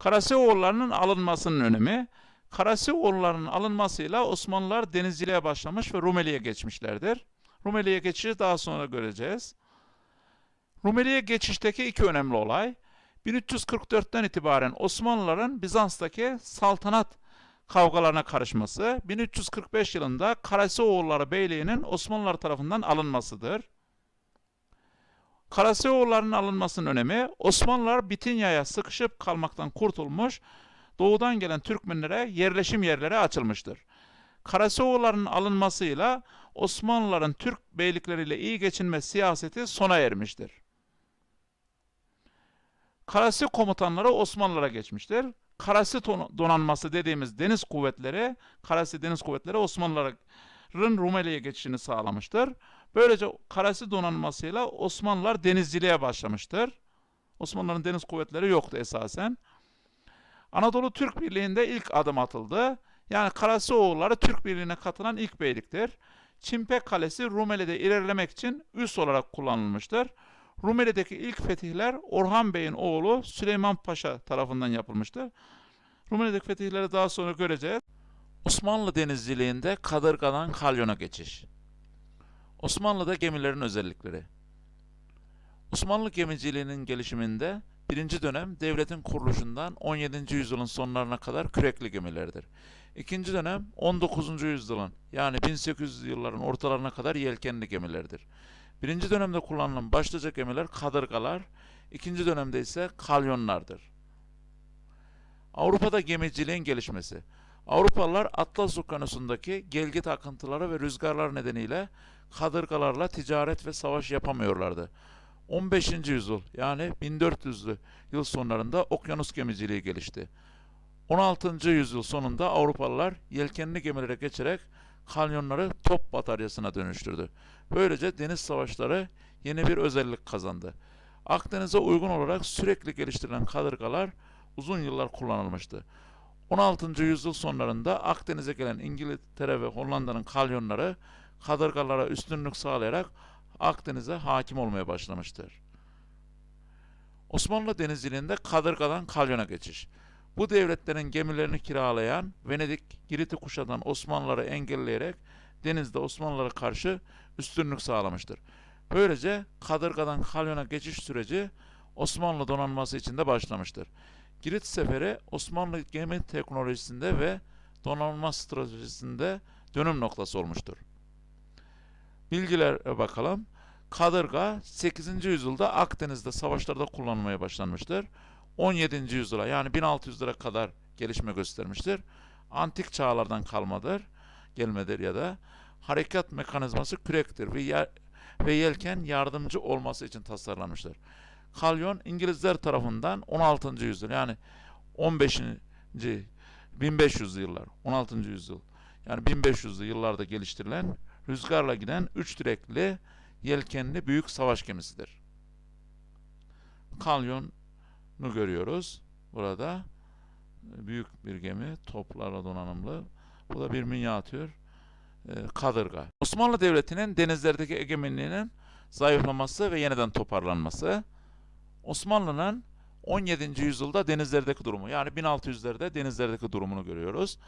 Karasioğullarının alınmasının önemi, Karasioğullarının alınmasıyla Osmanlılar denizciliğe başlamış ve Rumeli'ye geçmişlerdir. Rumeli'ye geçişi daha sonra göreceğiz. Rumeli'ye geçişteki iki önemli olay, 1344'ten itibaren Osmanlıların Bizans'taki saltanat kavgalarına karışması, 1345 yılında Karasioğulları Beyliği'nin Osmanlılar tarafından alınmasıdır. Karasioğullarının alınmasının önemi, Osmanlılar Bitinya'ya sıkışıp kalmaktan kurtulmuş, doğudan gelen Türkmenlere yerleşim yerleri açılmıştır. Karasioğullarının alınmasıyla Osmanlıların Türk beylikleriyle iyi geçinme siyaseti sona ermiştir. Karasi komutanları Osmanlılara geçmiştir. Karasi donanması dediğimiz deniz kuvvetleri, Karasi deniz kuvvetleri Osmanlıların Rumeli'ye geçişini sağlamıştır. Böylece Karasi donanmasıyla Osmanlılar denizciliğe başlamıştır. Osmanlıların deniz kuvvetleri yoktu esasen. Anadolu Türk Birliği'nde ilk adım atıldı. Yani Karasioğulları Türk Birliği'ne katılan ilk beyliktir. Çimpe Kalesi Rumeli'de ilerlemek için üs olarak kullanılmıştır. Rumeli'deki ilk fetihler Orhan Bey'in oğlu Süleyman Paşa tarafından yapılmıştır. Rumeli'deki fetihleri daha sonra göreceğiz. Osmanlı denizciliğinde kadırgadan kalyona geçiş. Osmanlı'da gemilerin özellikleri. Osmanlı gemiciliğinin gelişiminde birinci dönem devletin kuruluşundan 17. yüzyılın sonlarına kadar kürekli gemilerdir. İkinci dönem 19. yüzyılın yani 1800 yılların ortalarına kadar yelkenli gemilerdir. Birinci dönemde kullanılan başlıca gemiler kadırgalar, ikinci dönemde ise kalyonlardır. Avrupa'da gemiciliğin gelişmesi. Avrupalılar Atlas Okyanusu'ndaki gelgit akıntıları ve rüzgarlar nedeniyle kadırgalarla ticaret ve savaş yapamıyorlardı. 15. yüzyıl yani 1400'lü yıl sonlarında okyanus gemiciliği gelişti. 16. yüzyıl sonunda Avrupalılar yelkenli gemilere geçerek kalyonları top bataryasına dönüştürdü. Böylece deniz savaşları yeni bir özellik kazandı. Akdeniz'e uygun olarak sürekli geliştirilen kadırgalar uzun yıllar kullanılmıştı. 16. yüzyıl sonlarında Akdeniz'e gelen İngiltere ve Hollanda'nın kalyonları kadırgalara üstünlük sağlayarak Akdeniz'e hakim olmaya başlamıştır. Osmanlı denizciliğinde kadırgadan kalyona geçiş. Bu devletlerin gemilerini kiralayan Venedik, Girit'i kuşatan Osmanlıları engelleyerek denizde Osmanlılara karşı üstünlük sağlamıştır. Böylece kadırgadan kalyona geçiş süreci Osmanlı donanması içinde başlamıştır. Girit seferi Osmanlı gemi teknolojisinde ve donanma stratejisinde dönüm noktası olmuştur. Bilgilere bakalım. Kadırga 8. yüzyılda Akdeniz'de savaşlarda kullanılmaya başlanmıştır. 17. yüzyıla yani 1600'lere kadar gelişme göstermiştir. Antik çağlardan kalmadır, gelmedir ya da harekat mekanizması kürektir ve, yer, ve yelken yardımcı olması için tasarlanmıştır. Kalyon İngilizler tarafından 16. yüzyıl yani 15. 1500'lü yıllar 16. yüzyıl yani 1500'lü yıllarda geliştirilen rüzgarla giden 3 direkli yelkenli büyük savaş gemisidir. Kalyon'u görüyoruz burada. Büyük bir gemi, toplarla donanımlı. Bu da bir minyatür e, kadırga. Osmanlı Devleti'nin denizlerdeki egemenliğinin zayıflaması ve yeniden toparlanması. Osmanlı'nın 17. yüzyılda denizlerdeki durumu yani 1600'lerde denizlerdeki durumunu görüyoruz.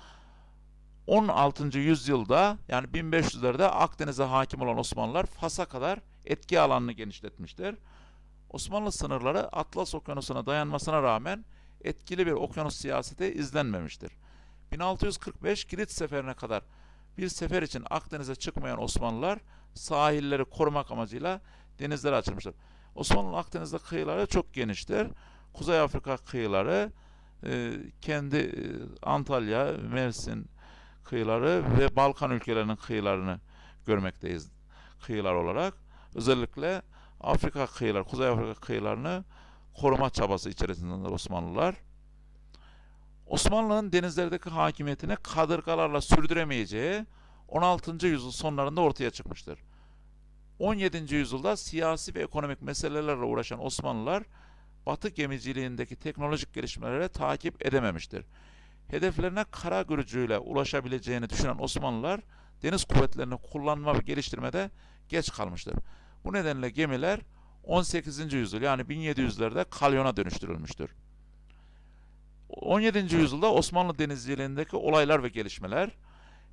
16. yüzyılda yani 1500'lerde Akdeniz'e hakim olan Osmanlılar Fas'a kadar etki alanını genişletmiştir. Osmanlı sınırları Atlas Okyanusu'na dayanmasına rağmen etkili bir okyanus siyaseti izlenmemiştir. 1645 Girit seferine kadar bir sefer için Akdeniz'e çıkmayan Osmanlılar sahilleri korumak amacıyla denizlere açılmıştır. Osmanlı Akdeniz'de kıyıları çok geniştir. Kuzey Afrika kıyıları, e, kendi e, Antalya, Mersin kıyıları ve Balkan ülkelerinin kıyılarını görmekteyiz kıyılar olarak. Özellikle Afrika kıyıları, Kuzey Afrika kıyılarını koruma çabası içerisinde Osmanlılar. Osmanlı'nın denizlerdeki hakimiyetini kadırgalarla sürdüremeyeceği 16. yüzyıl sonlarında ortaya çıkmıştır. 17. yüzyılda siyasi ve ekonomik meselelerle uğraşan Osmanlılar Batı gemiciliğindeki teknolojik gelişmelere takip edememiştir. Hedeflerine kara gücüyle ulaşabileceğini düşünen Osmanlılar deniz kuvvetlerini kullanma ve geliştirmede geç kalmıştır. Bu nedenle gemiler 18. yüzyıl yani 1700'lerde kalyona dönüştürülmüştür. 17. yüzyılda Osmanlı denizciliğindeki olaylar ve gelişmeler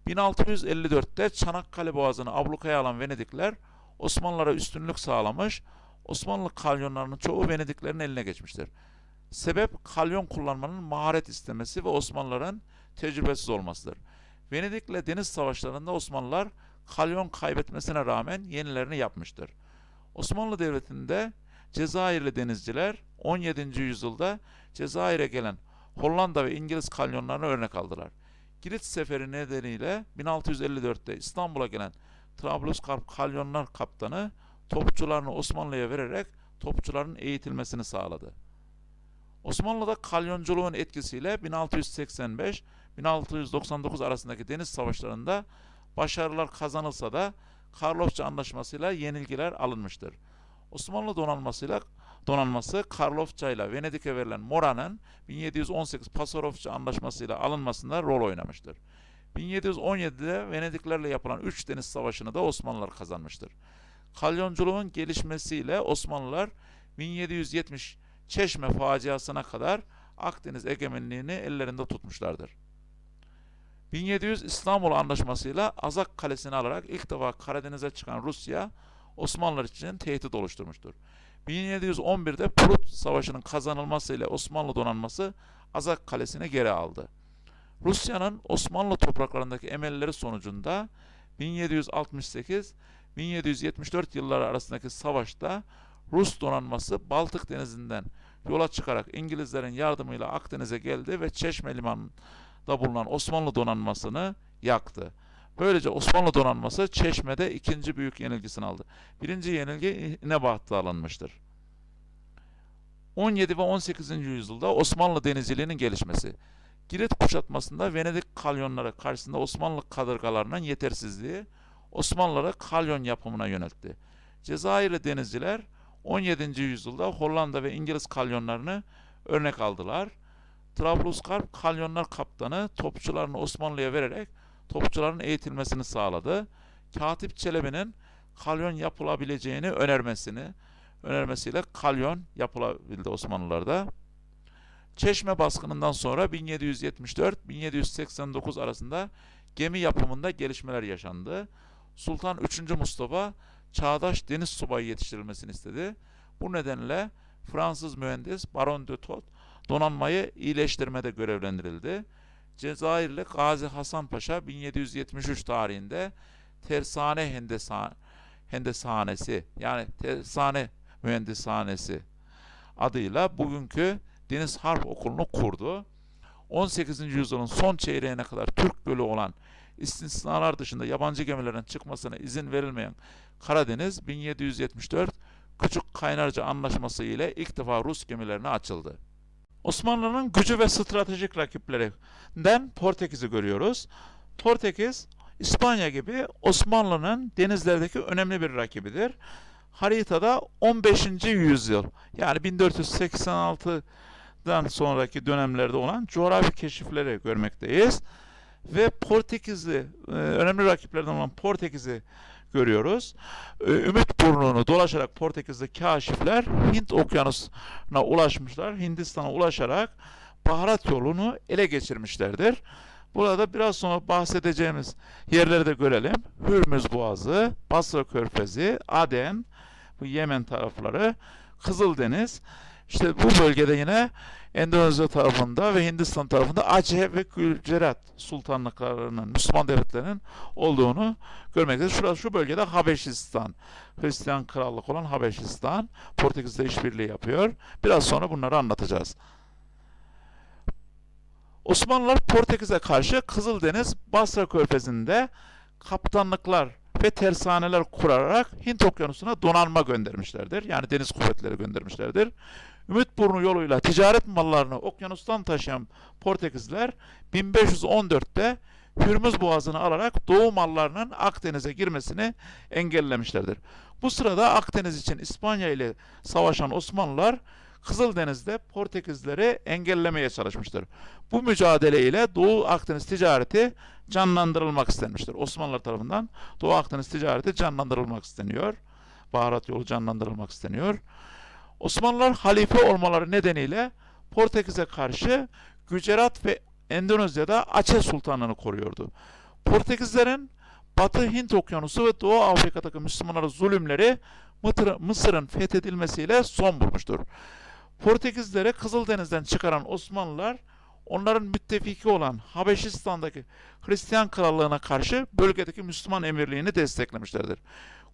1654'te Çanakkale Boğazı'nı ablukaya alan Venedikler Osmanlılara üstünlük sağlamış, Osmanlı kalyonlarının çoğu Venediklerin eline geçmiştir. Sebep kalyon kullanmanın maharet istemesi ve Osmanlıların tecrübesiz olmasıdır. Venedik'le deniz savaşlarında Osmanlılar kalyon kaybetmesine rağmen yenilerini yapmıştır. Osmanlı Devleti'nde Cezayirli denizciler 17. yüzyılda Cezayir'e gelen Hollanda ve İngiliz kalyonlarına örnek aldılar. Girit seferi nedeniyle 1654'te İstanbul'a gelen Trablusgarp kalyonlar kaptanı topçularını Osmanlı'ya vererek topçuların eğitilmesini sağladı. Osmanlı'da kalyonculuğun etkisiyle 1685-1699 arasındaki deniz savaşlarında başarılar kazanılsa da Karlofça Anlaşması'yla yenilgiler alınmıştır. Osmanlı donanmasıyla donanması Karlofça ile Venedik'e verilen Mora'nın 1718 Pasarofça Anlaşması'yla alınmasında rol oynamıştır. 1717'de Venediklerle yapılan 3 deniz savaşını da Osmanlılar kazanmıştır. Kalyonculuğun gelişmesiyle Osmanlılar 1770 Çeşme faciasına kadar Akdeniz egemenliğini ellerinde tutmuşlardır. 1700 İstanbul Anlaşması'yla Azak Kalesi'ni alarak ilk defa Karadeniz'e çıkan Rusya Osmanlılar için tehdit oluşturmuştur. 1711'de Prut Savaşı'nın kazanılmasıyla Osmanlı donanması Azak Kalesi'ni geri aldı. Rusya'nın Osmanlı topraklarındaki emelleri sonucunda 1768-1774 yılları arasındaki savaşta Rus donanması Baltık Denizi'nden yola çıkarak İngilizlerin yardımıyla Akdeniz'e geldi ve Çeşme Limanı'nda bulunan Osmanlı donanmasını yaktı. Böylece Osmanlı donanması Çeşme'de ikinci büyük yenilgisini aldı. Birinci yenilgi İnebahtı'da alınmıştır. 17 ve 18. yüzyılda Osmanlı denizciliğinin gelişmesi. Girit kuşatmasında Venedik kalyonları karşısında Osmanlı kadırgalarının yetersizliği Osmanlıları kalyon yapımına yöneltti. Cezayirli denizciler 17. yüzyılda Hollanda ve İngiliz kalyonlarını örnek aldılar. Trablusgarp kalyonlar kaptanı topçularını Osmanlı'ya vererek topçuların eğitilmesini sağladı. Katip Çelebi'nin kalyon yapılabileceğini önermesini önermesiyle kalyon yapılabildi Osmanlılarda. Çeşme baskınından sonra 1774-1789 arasında gemi yapımında gelişmeler yaşandı. Sultan 3. Mustafa çağdaş deniz subayı yetiştirilmesini istedi. Bu nedenle Fransız mühendis Baron de Tot donanmayı iyileştirmede görevlendirildi. Cezayirli Gazi Hasan Paşa 1773 tarihinde Tersane Hendesa, Hendeshanesi yani Tersane Mühendishanesi adıyla bugünkü Deniz Harp Okulu'nu kurdu. 18. yüzyılın son çeyreğine kadar Türk Gölü olan istisnalar dışında yabancı gemilerin çıkmasına izin verilmeyen Karadeniz 1774 Küçük Kaynarca Anlaşması ile ilk defa Rus gemilerine açıldı. Osmanlı'nın gücü ve stratejik rakiplerinden Portekiz'i görüyoruz. Portekiz, İspanya gibi Osmanlı'nın denizlerdeki önemli bir rakibidir. Haritada 15. yüzyıl yani 1486'dan sonraki dönemlerde olan coğrafi keşifleri görmekteyiz. Ve Portekizli, e, önemli rakiplerden olan Portekiz'i görüyoruz. E, Ümit burnunu dolaşarak Portekiz'de kaşifler Hint okyanusuna ulaşmışlar. Hindistan'a ulaşarak baharat yolunu ele geçirmişlerdir. Burada biraz sonra bahsedeceğimiz yerleri de görelim. Hürmüz Boğazı, Basra Körfezi, Aden, bu Yemen tarafları, Kızıldeniz. İşte bu bölgede yine Endonezya tarafında ve Hindistan tarafında Aceh ve Gücerat sultanlıklarının, Müslüman devletlerinin olduğunu görmektedir. Şurası şu bölgede Habeşistan, Hristiyan krallık olan Habeşistan, Portekiz'de işbirliği yapıyor. Biraz sonra bunları anlatacağız. Osmanlılar Portekiz'e karşı Kızıldeniz, Basra Körfezi'nde kaptanlıklar ve tersaneler kurarak Hint Okyanusu'na donanma göndermişlerdir. Yani deniz kuvvetleri göndermişlerdir. Ümitburnu yoluyla ticaret mallarını okyanustan taşıyan Portekizliler 1514'te Hürmüz Boğazı'nı alarak doğu mallarının Akdeniz'e girmesini engellemişlerdir. Bu sırada Akdeniz için İspanya ile savaşan Osmanlılar Kızıldeniz'de Portekizleri engellemeye çalışmıştır. Bu mücadele ile Doğu Akdeniz ticareti canlandırılmak istenmiştir. Osmanlılar tarafından Doğu Akdeniz ticareti canlandırılmak isteniyor. Baharat yolu canlandırılmak isteniyor. Osmanlılar halife olmaları nedeniyle Portekiz'e karşı Gücerat ve Endonezya'da Aceh Sultanlığını koruyordu. Portekizlerin Batı Hint Okyanusu ve Doğu Afrika'daki Müslümanlara zulümleri Mısır'ın fethedilmesiyle son bulmuştur. Portekizlere Kızıldeniz'den çıkaran Osmanlılar onların müttefiki olan Habeşistan'daki Hristiyan krallığına karşı bölgedeki Müslüman emirliğini desteklemişlerdir.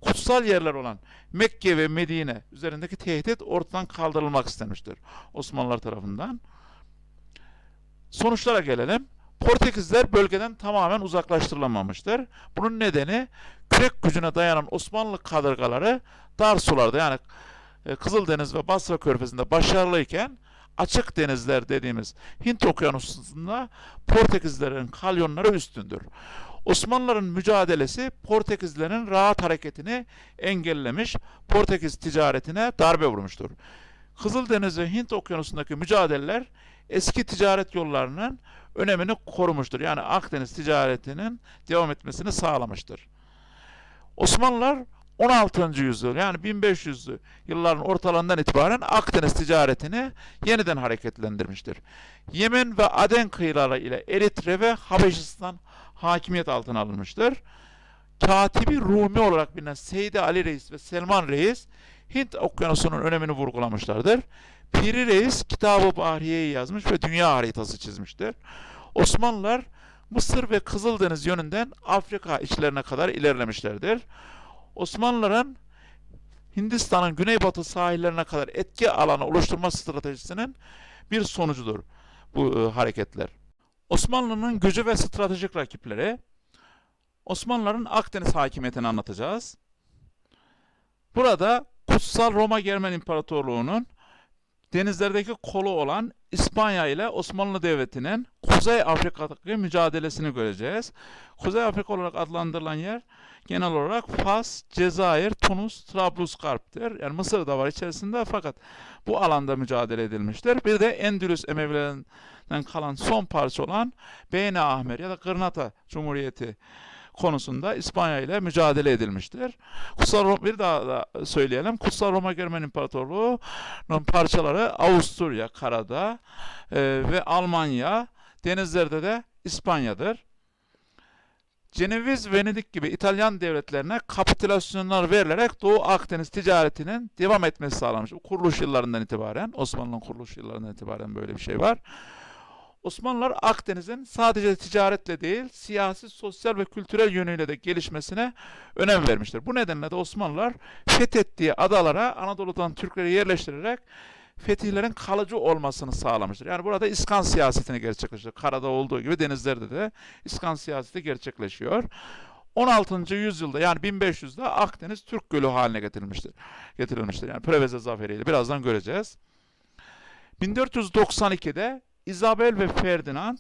Kutsal yerler olan Mekke ve Medine üzerindeki tehdit ortadan kaldırılmak istenmiştir Osmanlılar tarafından. Sonuçlara gelelim. Portekizler bölgeden tamamen uzaklaştırılamamıştır. Bunun nedeni kürek gücüne dayanan Osmanlı kadırgaları dar sularda yani e, Kızıldeniz ve Basra Körfezi'nde başarılıyken açık denizler dediğimiz Hint Okyanusu'nda Portekizlerin kalyonları üstündür. Osmanlıların mücadelesi Portekizlerin rahat hareketini engellemiş, Portekiz ticaretine darbe vurmuştur. Kızıldeniz ve Hint Okyanusu'ndaki mücadeleler eski ticaret yollarının önemini korumuştur. Yani Akdeniz ticaretinin devam etmesini sağlamıştır. Osmanlılar 16. yüzyıl yani 1500'lü yılların ortalarından itibaren Akdeniz ticaretini yeniden hareketlendirmiştir. Yemen ve Aden kıyıları ile Eritre ve Habeşistan hakimiyet altına alınmıştır. Katibi Rumi olarak bilinen Seydi Ali Reis ve Selman Reis Hint okyanusunun önemini vurgulamışlardır. Piri Reis Kitab-ı Bahriye'yi yazmış ve dünya haritası çizmiştir. Osmanlılar Mısır ve Kızıldeniz yönünden Afrika içlerine kadar ilerlemişlerdir. Osmanlıların Hindistan'ın güneybatı sahillerine kadar etki alanı oluşturma stratejisinin bir sonucudur bu e, hareketler. Osmanlı'nın gücü ve stratejik rakipleri Osmanlıların Akdeniz hakimiyetini anlatacağız. Burada Kutsal Roma Germen İmparatorluğu'nun denizlerdeki kolu olan İspanya ile Osmanlı Devleti'nin Kuzey Afrika'daki mücadelesini göreceğiz. Kuzey Afrika olarak adlandırılan yer genel olarak Fas, Cezayir, Tunus, Trablusgarp'tir. Yani Mısır da var içerisinde fakat bu alanda mücadele edilmiştir. Bir de Endülüs Emevilerinden kalan son parça olan Beyne Ahmer ya da Gırnata Cumhuriyeti konusunda İspanya ile mücadele edilmiştir. Kutsal Roma, bir daha da söyleyelim. Kutsal Roma Germen İmparatorluğu'nun parçaları Avusturya karada e, ve Almanya, denizlerde de İspanya'dır. Ceneviz, Venedik gibi İtalyan devletlerine kapitülasyonlar verilerek Doğu Akdeniz ticaretinin devam etmesi sağlanmış. Kuruluş yıllarından itibaren, Osmanlı'nın kuruluş yıllarından itibaren böyle bir şey var. Osmanlılar Akdeniz'in sadece ticaretle değil, siyasi, sosyal ve kültürel yönüyle de gelişmesine önem vermiştir. Bu nedenle de Osmanlılar fethettiği adalara Anadolu'dan Türkleri yerleştirerek fetihlerin kalıcı olmasını sağlamıştır. Yani burada iskan siyasetini gerçekleştiriyor. Karada olduğu gibi denizlerde de iskan siyaseti gerçekleşiyor. 16. yüzyılda yani 1500'de Akdeniz Türk Gölü haline getirilmiştir. Getirilmiştir. Yani Preveze zaferiyle birazdan göreceğiz. 1492'de Isabel ve Ferdinand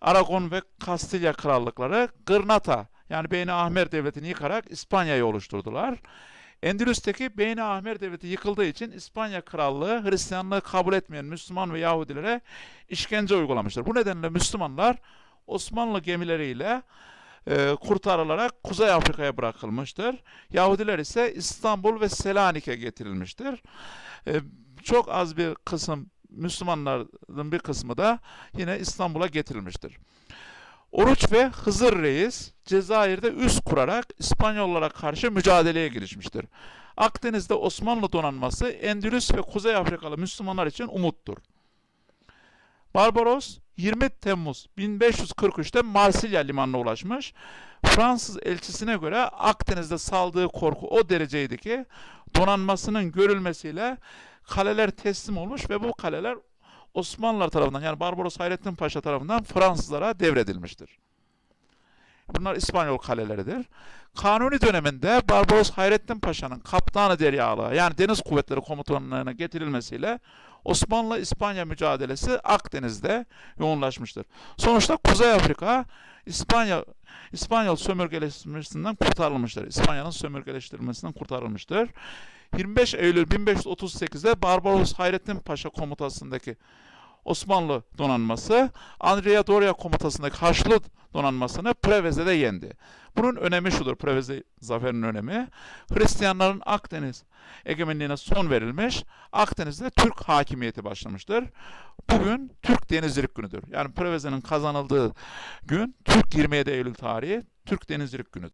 Aragon ve Kastilya krallıkları Gırnata yani Beyni Ahmer devletini yıkarak İspanya'yı oluşturdular. Endülüs'teki Beyni Ahmer devleti yıkıldığı için İspanya krallığı Hristiyanlığı kabul etmeyen Müslüman ve Yahudilere işkence uygulamıştır. Bu nedenle Müslümanlar Osmanlı gemileriyle e, kurtarılarak Kuzey Afrika'ya bırakılmıştır. Yahudiler ise İstanbul ve Selanik'e getirilmiştir. E, çok az bir kısım Müslümanların bir kısmı da yine İstanbul'a getirilmiştir. Oruç ve Hızır Reis Cezayir'de üs kurarak İspanyollara karşı mücadeleye girişmiştir. Akdeniz'de Osmanlı donanması Endülüs ve Kuzey Afrikalı Müslümanlar için umuttur. Barbaros 20 Temmuz 1543'te Marsilya limanına ulaşmış. Fransız elçisine göre Akdeniz'de saldığı korku o dereceydi ki donanmasının görülmesiyle kaleler teslim olmuş ve bu kaleler Osmanlılar tarafından yani Barbaros Hayrettin Paşa tarafından Fransızlara devredilmiştir. Bunlar İspanyol kaleleridir. Kanuni döneminde Barbaros Hayrettin Paşa'nın kaptanı deryalığa yani deniz kuvvetleri komutanlığına getirilmesiyle Osmanlı-İspanya mücadelesi Akdeniz'de yoğunlaşmıştır. Sonuçta Kuzey Afrika İspanya İspanyol sömürgeleştirmesinden kurtarılmıştır. İspanya'nın sömürgeleştirilmesinden kurtarılmıştır. 25 Eylül 1538'de Barbaros Hayrettin Paşa komutasındaki Osmanlı donanması Andrea Doria komutasındaki Haçlı donanmasını Preveze'de yendi. Bunun önemi şudur, Preveze zaferinin önemi. Hristiyanların Akdeniz egemenliğine son verilmiş, Akdeniz'de Türk hakimiyeti başlamıştır. Bugün Türk Denizcilik Günü'dür. Yani Preveze'nin kazanıldığı gün Türk 27 Eylül tarihi Türk Denizcilik Günü'dür.